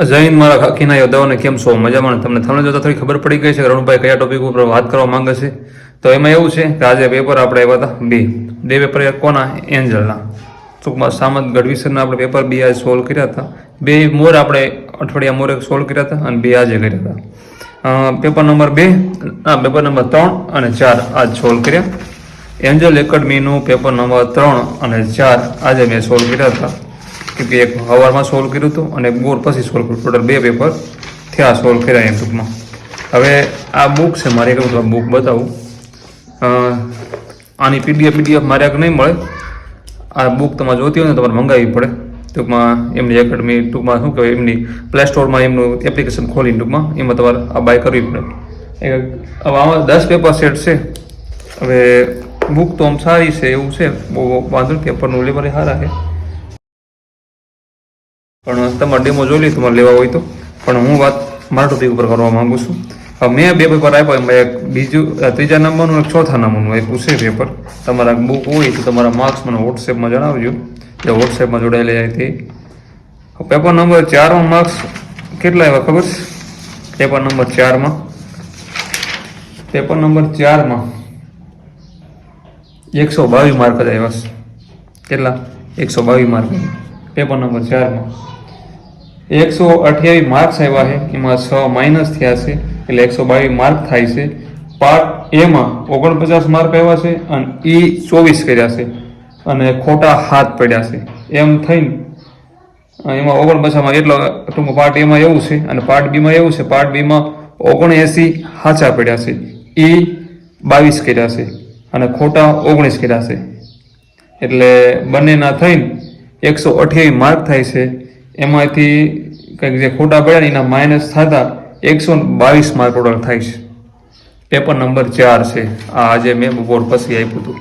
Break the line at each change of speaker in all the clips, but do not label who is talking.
જૈન મારા ખાખીના યોદ્ધાઓને કેમ છો? મજામાં? તમને તમને જોતા થોડી ખબર પડી ગઈ છે કે રણુભાઈ કયા ટોપિક ઉપર વાત કરવા માંગે છે? તો એમાં એવું છે કે આજે પેપર આપણે આવ્યા હતા બી. બે પેપર કોના? એન્જલના. ટૂંકમાં સામંત ગઢવીસરના આપણે પેપર બી આજે સોલ્વ કર્યા હતા. બે મોર આપણે અઠવાડિયા મોરે સોલ્વ કર્યા હતા અને બે આજે કર્યા હતા. પેપર નંબર બે આ પેપર નંબર ત્રણ અને ચાર આજ સોલ્વ કર્યા. એન્જલ એકેડમીનું પેપર નંબર ત્રણ અને ચાર આજે મેં સોલ્વ કર્યા હતા. કેમ કે એક સવારમાં સોલ્વ કર્યું હતું અને બોર પછી સોલ્વ કર્યું. ટોટલ બે પેપર થયા સોલ્વ કર્યા એમ ટૂંકમાં. હવે આ બુક છે મારે કહું તો આ બુક બતાવું આની પીડીએફ પીડીએફ મારે આગળ નહીં મળે. આ બુક તમારે જોતી હોય ને તમારે મંગાવવી પડે. ટૂંકમાં એમની એકેડમી ટૂંકમાં શું કહેવાય, એમની પ્લે સ્ટોરમાં એમનું એપ્લિકેશન ખોલીને ટૂંકમાં એમાં તમારે આ બાય કરવી પડે. હવે આમાં દસ પેપર સેટ છે. હવે બુક તો આમ સારી છે, એવું છે. બહુ વાંધો પેપરનું લેવલ સારા છે. પણ તમારે ડેમો જોઈ લઈ તમારે લેવા હોય તો. પણ હું વાત મારા ટોપિક ઉપર કરવા માંગુ છું. હવે મેં બે પેપર આપ્યા, એમાં એક બીજું ત્રીજા નંબરનું, એક ચોથા નંબરનું એક છે પેપર તમારા બુક હોય તો તમારા માર્ક્સ મને વોટ્સએપમાં જણાવજો. જે વોટ્સએપમાં જોડાયેલી તે પેપર નંબર ચારમાં માર્ક્સ કેટલા આવ્યા ખબર? છે પેપર નંબર ચારમાં. પેપર નંબર ચારમાં એકસો બાવીસ માર્ક જ આવ્યા છે. કેટલા? એકસો બાવીસ માર્ક પેપર નંબર ચારમાં. એકસો અઠ્યાવીસ માર્ક્સ આવ્યા છે. એમાં છ માઇનસ થયા છે. એટલે એકસો બાવીસ માર્ક થાય છે. પાર્ટ એમાં ઓગણપચાસ માર્ક આવ્યા છે અને ઈ ચોવીસ કર્યા છે. અને ખોટા હાથ પડ્યા છે. એમ થઈને એમાં ઓગણપચાસમાં એટલો ટૂંકમાં પાર્ટ એમાં એવું છે અને પાર્ટ બીમાં એવું છે. પાર્ટ બીમાં ઓગણએંસી હાચા પડ્યા છે. એ બાવીસ કર્યા છે. અને ખોટા ઓગણીસ કર્યા છે. એટલે બંનેના થઈને એકસો અઠ્યાવીસ માર્ક થાય છે. એમાંથી કંઈક જે ખોટા પડ્યા એના માઇનસ થતા એકસો બાવીસ માર્ક ટોટલ થાય છે. પેપર નંબર ચાર છે. આ આજે મેં બપોર પછી આપ્યું હતું.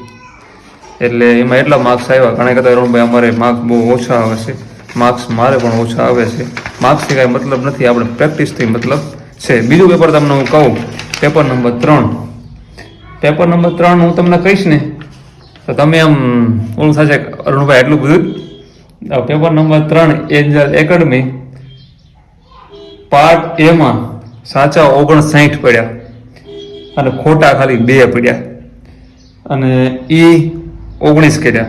એટલે એમાં એટલા માર્ક્સ આવ્યા. ઘણા કરતા અરુણભાઈ અમારે માર્ક્સ બહુ ઓછા આવે છે. માર્ક્સ મારે પણ ઓછા આવે છે. માર્ક્સથી કાંઈ મતલબ નથી. આપણે પ્રેક્ટિસથી મતલબ છે. બીજું પેપર તમને હું કહું. પેપર નંબર ત્રણ. પેપર નંબર ત્રણ હું તમને કહીશ ને, તો તમે આમ ઓલું થશે અરુણભાઈ એટલું બધું પેપર નંબર ત્રણ, એન્જલ એકેડમી, પાર્ટ એમાં સાચા ઓગણસાઠ પડ્યા અને ખોટા ખાલી બે પડ્યા. અને ઈ ઓગણીસ કર્યા.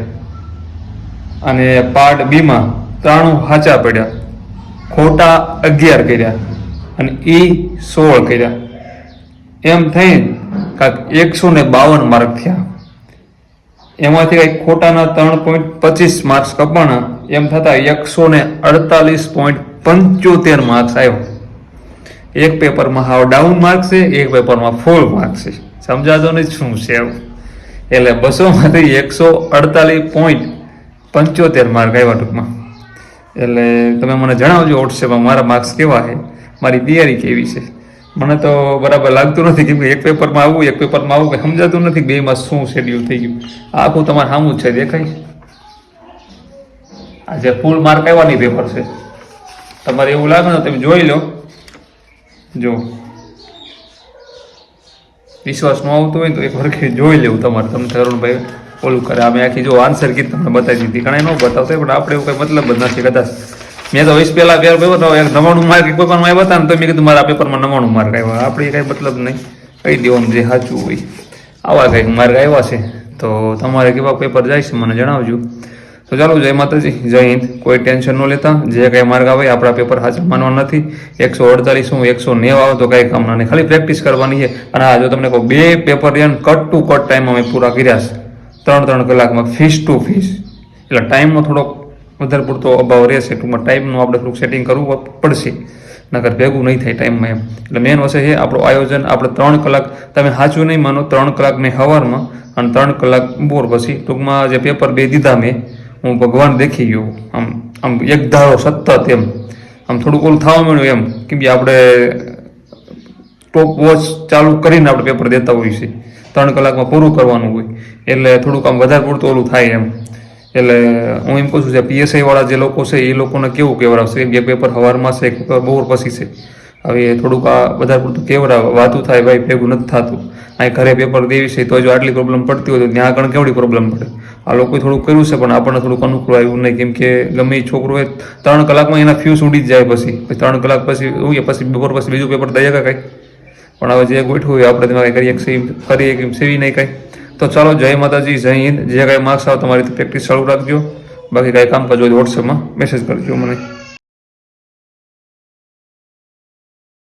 અને પાર્ટ બીમાં ત્રાણું સાચા પડ્યા. ખોટા અગિયાર કર્યા. અને ઈ સોળ કર્યા. એમ થઈને કાંક એકસો ને બાવન માર્ક થયા. એમાંથી કંઈક ખોટાના ત્રણ પોઈન્ટ પચીસ માર્ક્સ કપાણા. એમ થતા એકસો ને અડતાલીસ પોઈન્ટ પંચોતેર માર્ક્સ આવ્યો. એક પેપરમાં હાવ ડાઉન માર્ક્સ છે, એક પેપરમાં ફૂલ માર્ક્સ છે. સમજાતો ને શું છે એટલે બસોમાંથી એકસો અડતાલીસ પોઈન્ટ પંચોતેર માર્ક આવ્યા ટૂંકમાં. એટલે તમે મને જણાવજો વોટ્સએપમાં મારા માર્ક્સ કેવા છે? મારી તૈયારી કેવી છે? મને તો બરાબર લાગતું નથી કેમ કે એક પેપરમાં આવું, એક પેપરમાં આવું કંઈ સમજાતું નથી બેમાં શું શેડ્યુલ થઈ ગયું. આખું તમારે સામું છે, દેખાય આ જે ફૂલ માર્ક આવ્યાની પેપર છે. તમારે એવું લાગે ને તમે જોઈ લો. જો. વિશ્વાસ ન આવતો હોય તો એક વરખી જોઈ લેવું તમારે. તમને તરુણભાઈ ઓલું કરે. અમે આખી જો આન્સર કીધી, તમને બતાવી દીધી. ઘણા ન બતાવતા પણ આપણે એવું કંઈ મતલબ જ નથી. કદાચ મેં તો વીસ પહેલા પેપર પેપર એક નવાણું માર્ક એક પેપરમાં આવ્યા હતા ને તો મેં કીધું મારા પેપરમાં નવાણું માર્ક આવ્યા. આપણે કાંઈ મતલબ નહીં. કહી દેવાનું જે સાચું હોય. આવા કંઈક માર્ક આવ્યા છે. તો તમારે કેવા પેપર જાય છે મને જણાવજો. તો ચાલો, જય માતાજી, જય હિન્દ. કોઈ ટેન્શન ન લેતા, જે કાંઈ માર્ગ આવે આપણા પેપર હાજર માનવા નથી. એકસો અડતાલીસ હું એકસો નેવ આવે, તો કાંઈ કામના નહીં. ખાલી પ્રેક્ટિસ કરવાની છે. અને આ જો તમને કહું બે પેપર રિયન કટ ટુ કટ ટાઈમ અમે પૂરા કર્યા છે. ત્રણ ત્રણ કલાકમાં ફીસ ટુ ફીસ એટલે ટાઈમનો થોડોક વધારે પૂરતો અભાવ રહેશે ટૂંકમાં ટાઈમનું આપણે થોડુંક સેટિંગ કરવું પડશે. નકર ભેગું નહીં થાય ટાઈમમાં એમ. એટલે મેન વસ્તુ છે, આપણું આયોજન, આપણે ત્રણ કલાક, તમે સાચું નહીં માનો, ત્રણ કલાક મેં સવારમાં અને ત્રણ કલાક બોર પછી ટૂંકમાં જે પેપર બે દીધા મેં હું ભગવાન દેખી ગયો. આમ આમ એક ધારો સતત એમ. આમ થોડુંક ઓલું થવા માંડ્યું એમ, કેમ કે આપણે ટોપ વોચ ચાલુ કરીને આપણે પેપર દેતા હોઈએ છીએ. ત્રણ કલાકમાં પૂરું કરવાનું હોય. એટલે થોડુંક આમ વધારે પૂરતું ઓલું થાય એમ. એટલે હું એમ કહું છું કે પીએસઆઈ જે લોકો છે, એ લોકોને કેવું કહેવડાવશે બે પેપર સવારમાં છે બપોર પછી છે. હવે થોડુંક આ વધારે પૂરતું કેવડા વાતું થાય, ભાઈ, ભેગું નથી થતું. અહીં ઘરે પેપર દેવી છે, તો જો આટલી પ્રોબ્લેમ પડતી હોય તો ત્યાં આગળ કેવડી પ્રોબ્લેમ પડે? આ લોકોએ થોડુંક કર્યું છે, પણ આપણને થોડુંક અનુકૂળ આવ્યું નહીં. કેમ કે ગમે એ છોકરો હોય, ત્રણ કલાકમાં એના ફ્યુઝ ઉડી જ જાય પછી. ત્રણ કલાક પછી ઉગે પછી બપોર પછી બીજું પેપર દઈએ કાંઈ? પણ હવે જે ગોઠવું હોય, આપણે તેમાં કંઈ સેવી, કરીએ કે સેવી નહીં કાંઈ. તો ચાલો, જય માતાજી, જય હિન્દ. જે કાંઈ માર્ક્સ આવે તમારી પ્રેક્ટિસ ચાલુ રાખજો. બાકી કાંઈ કામ કરજો વોટ્સએપમાં મેસેજ કરજો મને.